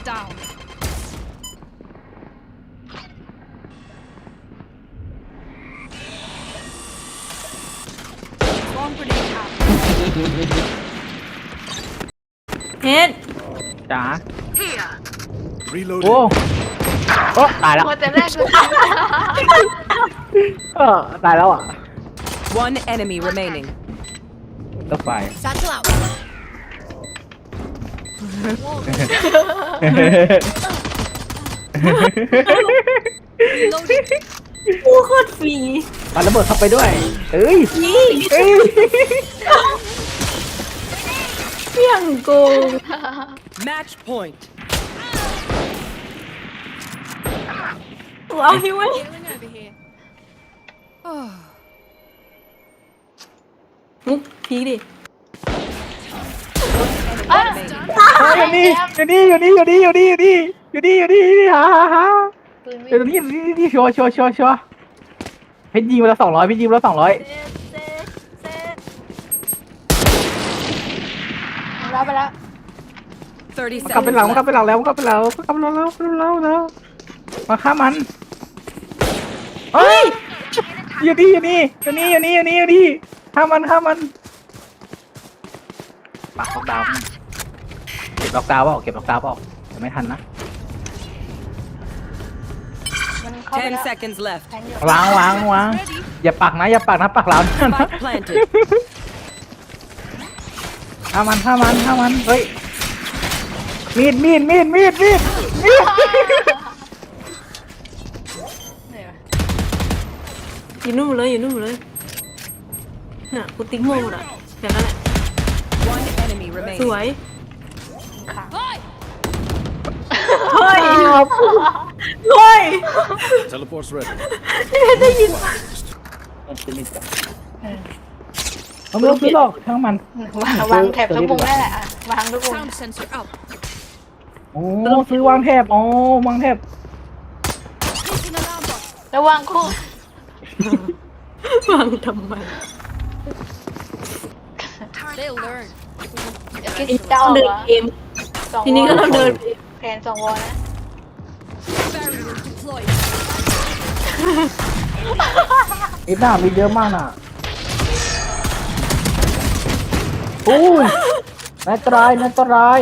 bot down. Bomb grenade out. เฮ็ด จ๋า Reloading. โอ้โอ้ตายแล้ว มัวแต่แรกเลย เออตายแล้วอ่ะ One enemy remaining. ก็ไฟ Satchel out. กูโคตรฟรีปาระเบิดเข้าไปด้วย เอ้ยนี่เอ้ยเพียงโกง Match point. เอาหิวไว้ Healing over here. มุกพีคดิ อะ Remaining. อยู่นี่อยู่นี่อยู่นี่อยู่นี่อยู่นี่อยู่นี่อยู่นี่อยู่นี่ฮ่าฮ่าฮ่าปืนไม่เดี๋ยวตรงนี้อยู่นี่นี่ชัวร์ชัวร์ชัวร์ชัวร์เพชรยิงมาละสองร้อยเพชรยิงมาละสองร้อยรับไปแล้ว30มันกลับไป seconds หลังมันกลับ left. ไปหลังแล้วมันกลับไปหลังมันกลับไปหลังแล้วมันกลับไปหลังแล้วมาฆ่ามันเฮ้ยอยู่นี่อยู่นี่อยู่นี่อยู่นี่อยู่นี่อยู่นี่ฆ่ามันฆ่ามันปักล็อกดาว เก็บล็อกดาวน์เปล่าเก็บล็อกดาวน์เปล่าจะไม่ทันนะมันเข้าไปแล้ว10 seconds left. แทงอยู่วางวางวางอย่าปักนะอย่าปักนะปักหลัง Spike planted. ฆ่ามันฆ่ามันฆ่ามันเฮ้ยมีดมีดมีดมีดมีดมีดเหนื่อยวะอยู่นู่นหมดเลยอยู่นู่นหมดเลยน่ะกูติ๊กโม่หมดอะแค่นั้นแหละ One enemy ส remaining. วย ขา Hi. เฮ้ยเฮ้ย Teleport's ready. ได้ยินเอาไม่ต้องซื้อหรอกช่างมันวางวางแถบทุกมุมได้แหละอะวางทุกมุม Sound sensor out. โอ้ซื้อวางแทบอ๋อวางแทบ Placing alarm bot. ระวังคู่ฟังทำไม They'll learn. คิดไอ้จะออกเดิเหนรอเกม สองทีนี้ก็วต้องเดินแผนสองวอลนะ Barrier deployed. นิดหน้ามีเยอะมากน่ะโอ้ยนายตรายนายตราย